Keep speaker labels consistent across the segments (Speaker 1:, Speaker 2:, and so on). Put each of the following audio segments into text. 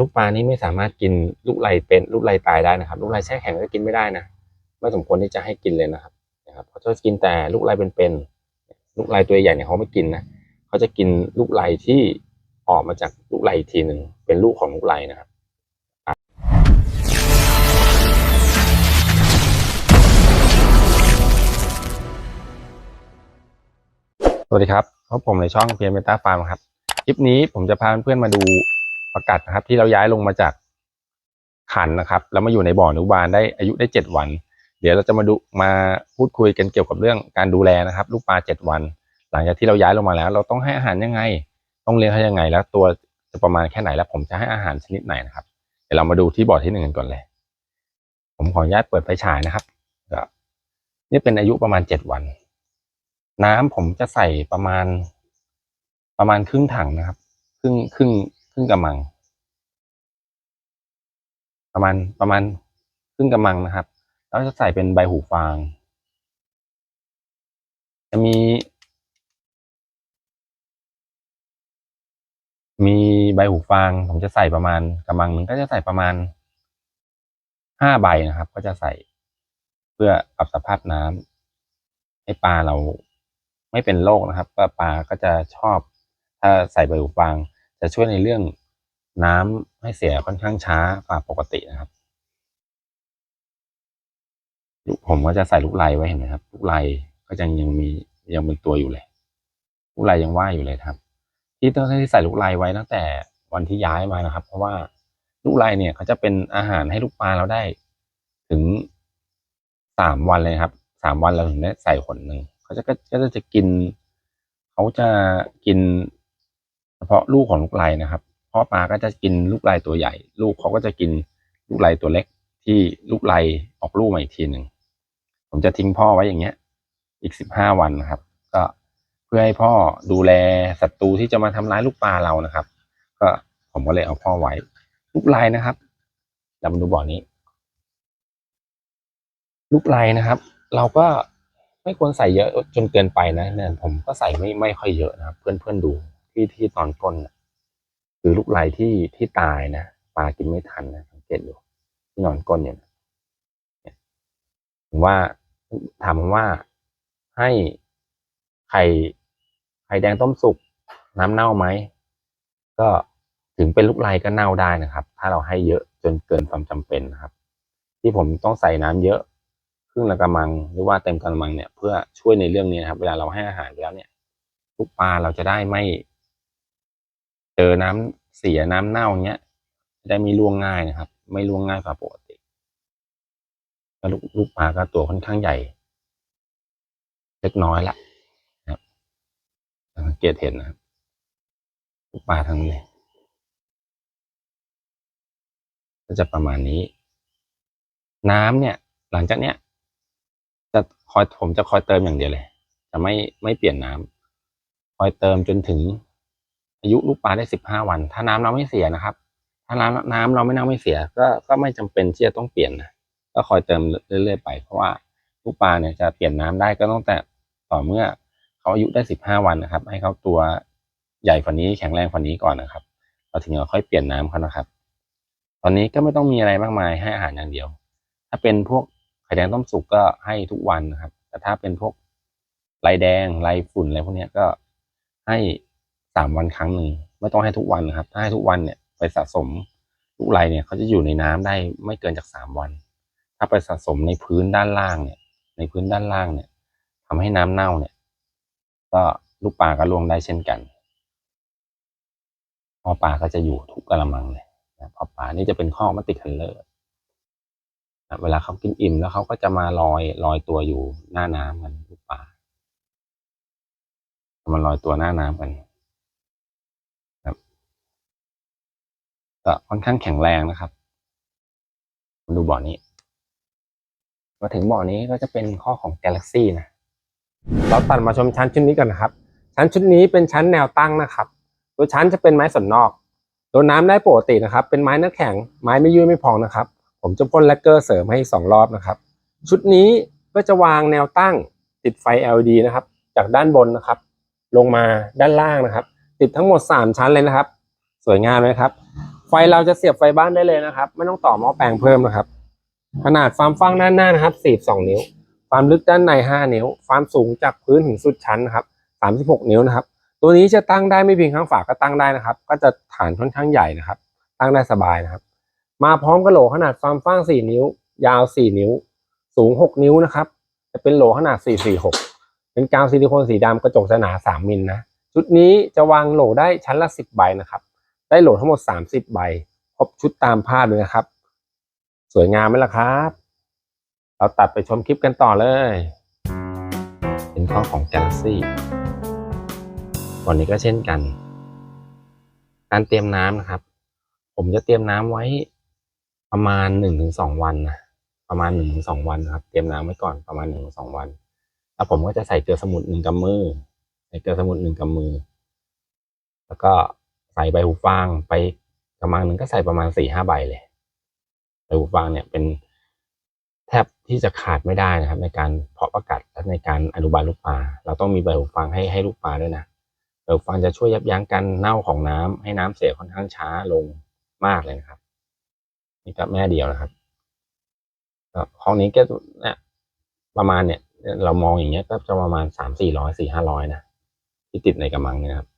Speaker 1: ลูกปลานี่ไม่สามารถกินลูกไหลเป็นลูกไหลตายได้นะครับ ลูกไหลแช่แข็งก็กินไม่ได้นะไม่สมควรที่จะให้กินเลยนะครับนะครับเขาจะกินแต่ลูกไหลเป็นๆลูกไหลตัวใหญ่เนี่ยเขาไม่กินนะเขาจะกินลูกไหลที่ออกมาจากลูกไหลอีกทีหนึ่งเป็นลูกของลูกไหลนะครับสวัสดีครับพบผมในช่องเพียรเมตาฟาร์มครับ คลิปนี้ผมจะพาเพื่อนๆมาดู ประกัดนะครับ ที่เราย้ายลงมาจากขันนะครับ แล้วมาอยู่ในบ่อนุบาลได้อายุได้เจ็ดวัน เดี๋ยวเราจะมาดูมาพูดคุยกันเกี่ยวกับเรื่องการดูแลนะครับ ลูกปลาเจ็ดวัน หลังจากที่เราย้ายลงมาแล้ว เราต้องให้อาหารยังไง ต้องเลี้ยงเขายังไง แล้วตัวจะประมาณแค่ไหนแล้ว ผมจะให้อาหารชนิดไหนนะครับ เดี๋ยวเรามาดูที่บ่อที่หนึ่งกันก่อนเลย ผมขออนุญาตเปิดไฟฉายนะครับนี่เป็นอายุประมาณเจ็ดวัน น้ำผมจะใส่ประมาณประมาณครึ่งถังนะครับ ครึ่งครึ่ง รึ่งกำมัง ประมาณประมาณครึ่งกำมังนะครับ แล้วจะใส่เป็นใบหูฟาง จะมี มีใบหูฟาง ผมจะใส่ประมาณกำมังหนึ่งก็จะใส่ประมาณห้าใบนะครับ ก็จะใส่เพื่อปรับสภาพน้ำให้ปลาเราไม่เป็นโรคนะครับก็ปลาก็จะชอบ ถ้าใส่ใบหูฟาง จะช่วยในเรื่องน้ำให้เสียค่อนข้างช้ากว่าปกตินะครับลูกผมก็จะใส่ลูกไลไว้เห็นไหมครับ ลูกไลก็ยังยังมียังเป็นตัวอยู่เลย ลูกไลยังว่ายอยู่เลยครับ ที่ต้องที่ใส่ลูกไลไว้ตั้งแต่วันที่ย้ายมานะครับ เพราะว่าลูกไลเนี่ยเขาจะเป็นอาหารให้ลูกปลาเราได้ ถึงสามวันเลยครับสามวันเราถึงได้ใส่ขนหนึ่งเขาจะก็ก็จะกิน เขาจะกิน เฉพาะลูกของลูกไลนะครับพ่อปลาก็จะกินลูกไลตัวใหญ่ ลูกเขาก็จะกินลูกไลตัวเล็กที่ลูกไลออกลูกมาอีกทีหนึ่งผมจะทิ้งพ่อไว้อย่างเงี้ย อีกสิบห้าวันนะครับ ก็เพื่อให้พ่อดูแลศัตรูที่จะมาทำร้ายลูกปลาเรานะครับ ก็ผมก็เลยเอาพ่อไว้ ลูกไลนะครับเรามาดูบ่อนี้ ลูกไลนะครับ เราก็ไม่ควรใส่เยอะจนเกินไปนะเนี่ยผมก็ใส่ไม่ไม่ค่อยเยอะนะครับ เพื่อนเพื่อนดู ที่ที่ตอนก้นนะคือลูกไลที่ที่ตายนะปลากินไม่ทันนะสังเกตดูที่นอนก้นเนี่ยเนี่ยผมว่าถามว่าให้ไข่ไข่แดงต้มสุกน้ำเน่าไหมก็ถึงเป็นลูกไลก็เน่าได้นะครับ ถ้าเราให้เยอะจนเกินความจำเป็นนะครับ ที่ผมต้องใส่น้ำเยอะครึ่งละกะมังหรือว่าเต็มกะมังเนี่ยเพื่อช่วยในเรื่องนี้นะครับ เวลาเราให้อาหารไปแล้วเนี่ยลูกปลาเราจะได้ไม่ จอน้ำเสียน้ำเน่าเงี้ยได้ไม่ล่วงง่ายนะครับ ไม่ล่วงง่ายกว่าปกติลูกลูกปลาก็ตัวค่อนข้างใหญ่ เล็กน้อยละนะครับสังเกตเห็นนะครับลูกปลาทั้งนี้ ก็จะประมาณนี้ น้ำเนี่ย หลังจากเนี้ยจะคอยผมจะคอยเติมอย่างเดียวเลย จะไม่ไม่เปลี่ยนน้ำคอยเติมจนถึง อายุลูกปลาได้สิบห้าวัน ถ้าน้ำเราไม่เสียนะครับ ถ้าน้ำน้ำเราไม่เน่าไม่เสีย ก็ก็ไม่จำเป็นที่จะต้องเปลี่ยนนะก็คอยเติมเรื่อยๆไป เพราะว่าลูกปลาเนี่ยจะเปลี่ยนน้ำได้ก็ต้องแต่ต่อเมื่อเขาอายุได้สิบห้าวันนะครับ ให้เขาตัวใหญ่กว่านี้แข็งแรงกว่านี้ก่อนนะครับเราถึงจะค่อยเปลี่ยนน้ำเขานะครับ ตอนนี้ก็ไม่ต้องมีอะไรมากมายให้อาหารอย่างเดียว ถ้าเป็นพวกไข่แดงต้มสุกก็ให้ทุกวันนะครับ แต่ถ้าเป็นพวกลายแดงลายฝุ่นอะไรพวกนี้ก็ให้ามวันครั้งหนึ่งไม่ต้องให้ทุกวันนะครับ ถ้าให้ทุกวันเนี่ยไปสะสมลูกลายเนี่ยเขาจะอยู่ในน้ำได้ไม่เกินจากสามวัน ถ้าไปสะสมในพื้นด้านล่างเนี่ย ในพื้นด้านล่างเนี่ยทำให้น้ำเน่าเนี่ย ก็ลูกปลาก็ล่วงได้เช่นกันพอปลาก็จะอยู่ทุกกระมังเลยนะพอปลานี่จะเป็นข้อมัตติคันเลอร์นะเวลาเขากินอิ่มแล้วเขาก็จะมาลอยลอยตัวอยู่หน้าน้ำกันลูกปลามันลอยตัวหน้าน้ำกันครับ ก็ค่อนข้างแข็งแรงนะครับมดูบ่อนี้ มาถึงบ่อนี้ก็จะเป็นข้อของ Galaxy นะ เราตัดมาชมชั้นชุดนี้กันนะครับ ชั้นชุดนี้เป็นชั้นแนวตั้งนะครับ ตัวชั้นจะเป็นไม้สนนอกโดนน้ำได้ปกตินะครับ เป็นไม้เนื้อแข็ง ไม้ไม่ยุ่ยไม่พองนะครับ ผมจะพ่นแลกเกอร์เสริมให้สองรอบนะครับ ชุดนี้ก็จะวางแนวตั้งติดไฟ LED นะครับ จากด้านบนนะครับ ลงมาด้านล่างนะครับ ติดทั้งหมด 3 ชั้นเลยนะครับ สวยงามไหมครับ ไฟ
Speaker 2: เราจะเสียบไฟบ้านได้เลยนะครับ ไม่ต้องต่อหม้อแปลงเพิ่มนะครับ ขนาดความฟังด้านหน้านะครับ42นิ้ว ความลึกด้านใน 5 นิ้ว ความสูงจากพื้นถึงสุดชั้นนะครับ36 นิ้วนะครับ ตัวนี้จะตั้งได้ไม่เพียงข้างฝาก็ตั้งได้นะครับ ก็จะฐานค่อนข้างใหญ่นะครับ ตั้งได้สบายนะครับ มาพร้อมกับโหลขนาดความฟ้าง4 นิ้ว ยาว 4 นิ้ว สูง 6 นิ้วนะครับ จะเป็นโหลขนาด 446 เป็นกาวซิลิโคนสีดำกระจกจะหนา 3 มิลนะ ชุดนี้จะวางโหลได้ชั้นละ 10 ใบนะครับ ได้โหลดทั้งหมด 30 ใบ ครบชุดตามภาพเลยนะครับ สวยงามไหมล่ะครับ เราตัดไปชมคลิปกันต่อเลย
Speaker 1: เป็นข้อของ Galaxy วันนี้ก็เช่นกัน การเตรียมน้ำนะครับ ผมจะเตรียมน้ำไว้ประมาณหนึ่งถึงสองวันนะ ประมาณหนึ่งถึงสองวันนะครับ เตรียมน้ำไว้ก่อนประมาณหนึ่งถึงสองวัน แล้วผมก็จะใส่เกลือสมุนหนึ่งกำมือ ใส่เกลือสมุนหนึ่งกำมือ แล้วก็ ใส่ใบหูฟางไปกำมังหนึ่งก็ใส่ประมาณสี่ห้าใบเลยใบหูฟางเนี่ยเป็นแทบที่จะขาดไม่ได้นะครับ ในการเพาะประกัดและในการอนุบาลลูกปลาเราต้องมีใบหูฟางให้ให้ลูกปลาด้วยนะใบหูฟางจะช่วยยับยั้งการเน่าของน้ำให้น้ำเสียค่อนข้างช้าลงมากเลยนะครับ นี่ก็แม่เดียวนะครับก็ของนี้ก็เนี่ยประมาณเนี่ย เรามองอย่างเงี้ยก็จะประมาณสามสี่ร้อยสี่ห้าร้อยนะที่ติดในกระมังนะครับ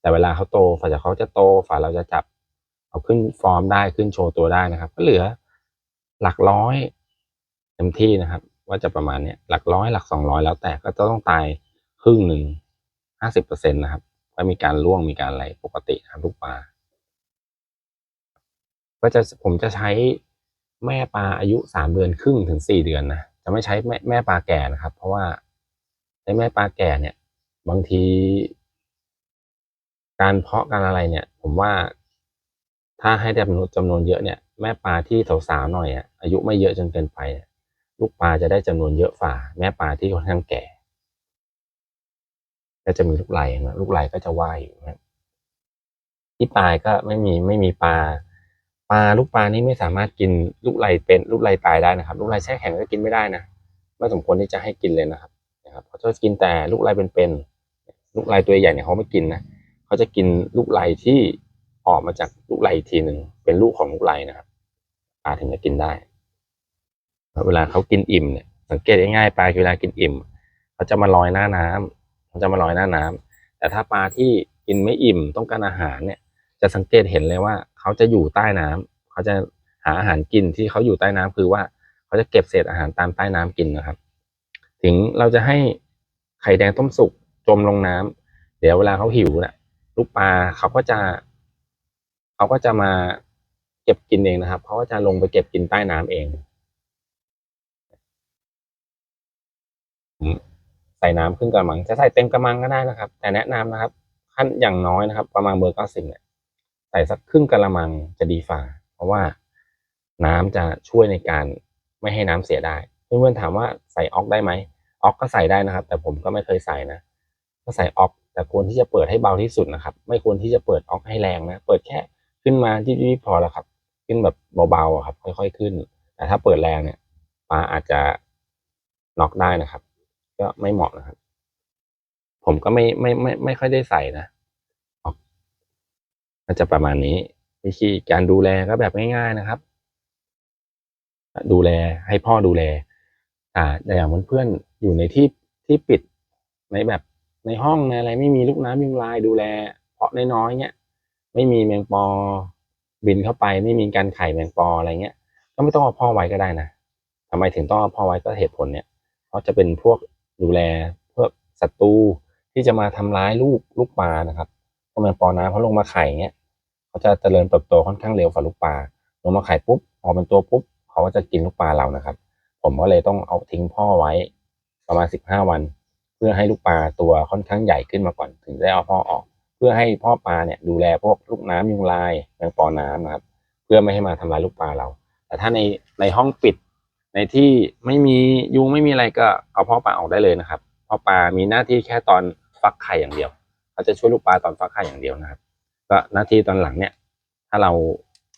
Speaker 1: แต่เวลาเขาโตฝาจากเขาจะโตฝ่ายเราจะจับ เอาขึ้นฟอร์มได้ขึ้นโชว์ตัวได้นะครับ ก็เหลือหลักร้อยเต็มที่นะครับ ว่าจะประมาณเนี้ยหลักร้อยหลักสองร้อยแล้วแต่ก็จะต้องตายครึ่งหนึ่งห้าสิบเปอร์เซ็นตนะครับก็มีการร่วงมีการอะไรปกตินะครับลูกปลาก็จะผมจะใช้แม่ปลาอายุสามเดือนครึ่งถึงสี่เดือนนะจะไม่ใช้แม่แม่ปลาแก่นะครับ เพราะว่าใช้แม่ปลาแก่เนี่ย บางที การเพาะการอะไรเนี่ย ผมว่า ถ้าให้จำนวนจำนวนเยอะเนี่ย แม่ปลาที่สาวๆหน่อยอะอายุไม่เยอะจนเกินไปลูกปลาจะได้จำนวนเยอะฝ่า แม่ปลาที่ค่อนข้างแก่ก็จะมีลูกไหลนะลูกไหลก็จะว่ายอยู่นะที่ตายก็ไม่มีไม่มีปลาปลาลูกปลานี่ไม่สามารถกินลูกไหลเป็นลูกไหลตายได้นะครับ ลูกไหลแช่แข็งก็กินไม่ได้นะไม่สมควรที่จะให้กินเลยนะครับนะครับเขาจะกินแต่ลูกไหลเป็นๆลูกไหลตัวใหญ่เนี่ยเขาไม่กินนะ เขาจะกินลูกไหลที่ออกมาจากลูกไหลทีหนึ่งเป็นลูกของลูกไหลนะครับปลาถึงจะกินได้เวลาเขากินอิ่มเนี่ยสังเกตง่ายๆปลาเวลากินอิ่มเขาจะมาลอยหน้าน้ำเขาจะมาลอยหน้าน้ำแต่ถ้าปลาที่กินไม่อิ่มต้องการอาหารเนี่ยจะสังเกตเห็นเลยว่าเขาจะอยู่ใต้น้ำเขาจะหาอาหารกินที่เขาอยู่ใต้น้ำคือว่าเขาจะเก็บเศษอาหารตามใต้น้ำกินนะครับ ถึงเราจะให้ไข่แดงต้มสุกจมลงน้ำเดี๋ยวเวลาเขาหิวนะ ลูกปลาเขาก็จะเขาก็จะมาเก็บกินเองนะครับเขาก็จะลงไปเก็บกินใต้น้ำเองใส่น้ำขึ้นกระมัง จะใส่เต็มกระมังก็ได้นะครับ แต่แนะนำนะครับ ขั้นอย่างน้อยนะครับ ประมาณเบอร์เก้าสิบเนี่ยใส่สักครึ่งกะละมังจะดีฝ่า เพราะว่าน้ำจะช่วยในการไม่ให้น้ำเสียได้เพื่อนๆถามว่าใส่ออกได้ไหมออกก็ใส่ได้นะครับ แต่ผมก็ไม่เคยใส่นะ ก็ใส่ออก แต่ควรที่จะเปิดให้เบาที่สุดนะครับ ไม่ควรที่จะเปิดออกให้แรงนะ เปิดแค่ขึ้นมาที่พอแล้วครับ ขึ้นแบบเบาๆครับ ค่อยๆขึ้น แต่ถ้าเปิดแรงเนี่ยปลาอาจจะน็อกได้นะครับ ก็ไม่เหมาะนะครับ ผมก็ไม่ไม่ไม่ไม่ค่อยได้ใส่นะออก็จะประมาณนี้ วิธีการดูแลก็แบบง่ายๆนะครับ ดูแลให้พ่อดูแล อ่าแต่อย่างเพื่อนๆอยู่ในที่ที่ปิดในแบบ ในห้องในอะไรไม่มีลูกน้ำยุงลายดูแล เพาะน้อยๆเงี้ยไม่มีแมงปอบินเข้าไป ไม่มีการไข่แมงปออะไรเงี้ย ก็ไม่ต้องเอาพ่อไว้ก็ได้นะทำไมถึงต้องเอาพ่อไว้ก็เหตุผลเนี่ยเพราะจะเป็นพวกดูแลเพวกศัตรูที่จะมาทำร้ายลูกลูกปลานะครับเพวกแมงปอน้ำเขาลงมาไข่เงี้ยเขาจะเจริญเติบโตค่อนข้างเร็วกว่าลูกปลาลงมาไข่ปุ๊บออกเป็นตัวปุ๊บเขาก็จะกินลูกปลาเรานะครับ ผมก็เลยต้องเอาทิ้งพ่อไว้ประมาณสิบห้าวัน เพื่อให้ลูกปลาตัวค่อนข้างใหญ่ขึ้นมาก่อนถึงได้เอาพ่อออก เพื่อให้พ่อปลาเนี่ยดูแลพวกลูกน้ำยุงลายแมงปอน้ำนะครับ เพื่อไม่ให้มาทำลายลูกปลาเรา แต่ถ้าในในห้องปิด ในที่ไม่มียุงไม่มีอะไรก็เอาพ่อปลาออกได้เลยนะครับพ่อปลามีหน้าที่แค่ตอนฟักไข่อย่างเดียวเขาจะช่วยลูกปลาตอนฟักไข่อย่างเดียวนะครับ ก็หน้าที่ตอนหลังเนี่ย ถ้าเรา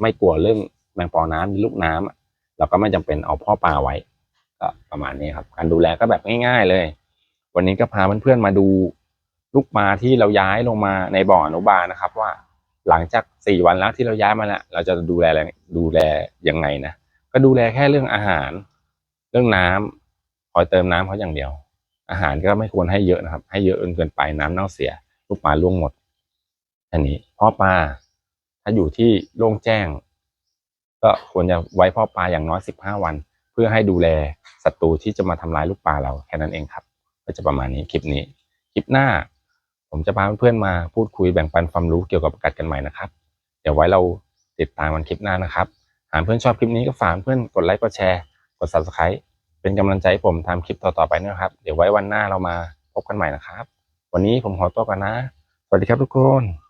Speaker 1: ไม่กลัวเรื่องแมงปอน้ำหรือลูกน้ำอะเราก็ไม่จำเป็นเอาพ่อปลาไว้ก็ประมาณนี้ครับ การดูแลก็แบบง่าย ๆ เลย วันนี้ก็พาเพื่อนๆมาดูลูกปลาที่เราย้ายลงมาในบ่ออนุบาลนะครับ ว่าหลังจากสี่วันแล้วที่เราย้ายมาแล้วเราจะดูแลอะไรดูแลยังไงนะก็ดูแลแค่เรื่องอาหาร เรื่องน้ำคอยเติมน้ำเขาอย่างเดียว อาหารก็ไม่ควรให้เยอะนะครับ ให้เยอะจนเกินไปน้ำเน่าเสีย ลูกปลาล่วงหมดอันนี้พ่อปลาถ้าอยู่ที่โล่งแจ้ง ก็ควรจะไว้พ่อปลาอย่างน้อยสิบห้าวัน เพื่อให้ดูแลศัตรูที่จะมาทำลายลูกปลาเราแค่นั้นเองครับ ก็จะประมาณนี้คลิปนี้ คลิปหน้า ผมจะพาเพื่อนๆมาพูดคุยแบ่งปันความรู้เกี่ยวกับประกาศกันใหม่นะครับ เดี๋ยวไว้เราติดตามมันคลิปหน้านะครับ หากเพื่อนชอบคลิปนี้ก็ฝากเพื่อนกดไลค์กดแชร์กด subscribe เป็นกำลังใจให้ผมทำคลิปต่อๆไปนะครับ เดี๋ยวไว้วันหน้าเรามาพบกันใหม่นะครับ วันนี้ผมขอตัวก่อนนะ สวัสดีครับทุกคน